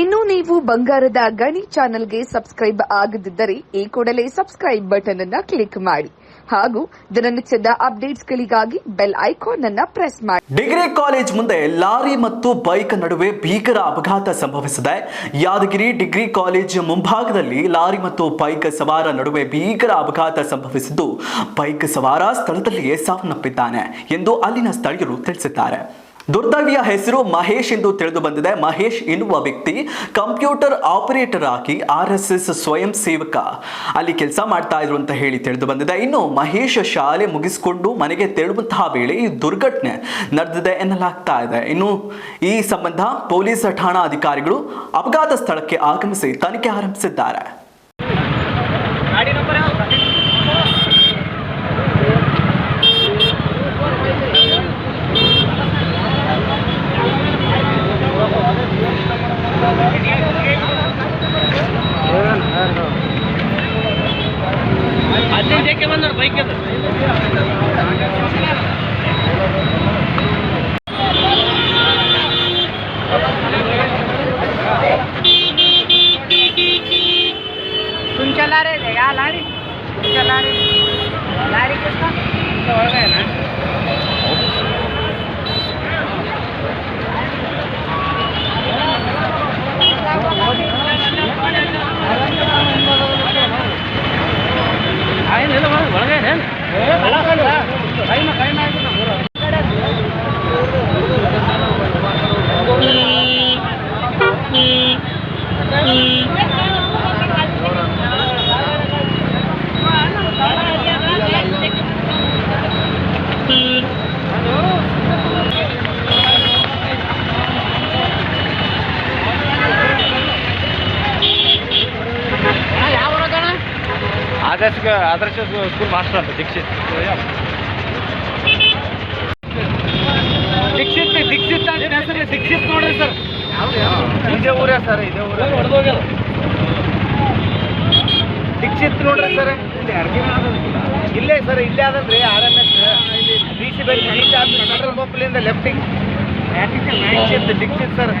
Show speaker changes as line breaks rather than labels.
ಇನ್ನು ನೀವು ಬಂಗಾರದ ಗಣಿ ಚಾನೆಲ್ಗೆ ಸಬ್ಸ್ಕ್ರೈಬ್ ಆಗದಿದ್ದರೆ ಈ ಕೂಡಲೇ ಸಬ್ಸ್ಕ್ರೈಬ್ ಬಟನ್ ಅನ್ನು ಕ್ಲಿಕ್ ಮಾಡಿ. ಹಾಗೂ ದಿನನಿತ್ಯದ ಅಪ್ಡೇಟ್ಸ್ಗಳಿಗಾಗಿ ಬೆಲ್ ಐಕಾನ್ ಅನ್ನು ಪ್ರೆಸ್ ಮಾಡಿ.
ಡಿಗ್ರಿ ಕಾಲೇಜ್ ಮುಂದೆ ಲಾರಿ ಮತ್ತು ಬೈಕ್ ನಡುವೆ ಭೀಕರ ಅಪಘಾತ ಸಂಭವಿಸಿದೆ. ಯಾದಗಿರಿ ಡಿಗ್ರಿ ಕಾಲೇಜ್ ಮುಂಭಾಗದಲ್ಲಿ ಲಾರಿ ಮತ್ತು ಬೈಕ್ ಸವಾರ ನಡುವೆ ಭೀಕರ ಅಪಘಾತ ಸಂಭವಿಸಿದ್ದು, ಬೈಕ್ ಸವಾರ ಸ್ಥಳದಲ್ಲಿಯೇ ಸಾವನ್ನಪ್ಪಿದ್ದಾನೆ ಎಂದು ಅಲ್ಲಿನ ಸ್ಥಳೀಯರು ತಿಳಿಸಿದ್ದಾರೆ. ದುರ್ದೈವಿಯ ಹೆಸರು ಮಹೇಶ್ ಎಂದು ತಿಳಿದು ಬಂದಿದೆ ಮಹೇಶ್ ಎನ್ನುವ ವ್ಯಕ್ತಿ ಕಂಪ್ಯೂಟರ್ ಆಪರೇಟರ್ ಆಗಿ ಆರ್ ಎಸ್ ಎಸ್ ಸ್ವಯಂ ಸೇವಕ. ಅಲ್ಲಿ ಕೆಲಸ ಮಾಡ್ತಾ ಇದ್ರು ಅಂತ ಹೇಳಿ ತಿಳಿದು ಬಂದಿದೆ ಇನ್ನು ಮಹೇಶ್ ಶಾಲೆ ಮುಗಿಸಿಕೊಂಡು ಮನೆಗೆ ತೆರಳುವಂತಹ ವೇಳೆ ಈ ದುರ್ಘಟನೆ ನಡೆದಿದೆ ಎನ್ನಲಾಗ್ತಾ ಇದೆ. ಇನ್ನು ಈ ಸಂಬಂಧ ಪೊಲೀಸ್ ಠಾಣಾ ಅಧಿಕಾರಿಗಳು ಅಪಘಾತ ಸ್ಥಳಕ್ಕೆ ಆಗಮಿಸಿ ತನಿಖೆ ಆರಂಭಿಸಿದ್ದಾರೆ.
అందరు బైక్ तुम चला रहे थे यार लारी। तुम चला रहे लारी किसका?
ಆದರ್ಶ ಆದರ್ಶ ಸ್ಕೂಲ್ ಮಾಸ್ಟರ್ ಅಂತ ದೀಕ್ಷಿತ್.
ದೀಕ್ಷಿತ್ ದೀಕ್ಷಿತ್ ಅಂತ ಹೆಸರು ದೀಕ್ಷಿತ್? ನೋಡ್ರಿ ಸರ್.
ಇದೇ ಊರ ಸರ್ ಇದೇ ಊರೇ. ದೀಕ್ಷಿತ್ ನೋಡ್ರಿ ಸರ್ ಇಲ್ಲೇ ಸರ್ ಇಲ್ಲೇ ಆದಲ್ರಿ R M S B C by office petrol ಪಂಪ್ಲಿಂದ ಲೆಫ್ಟಿಗೆ ದೀಕ್ಷಿತ್ ದೀಕ್ಷಿತ್ ಸರ್?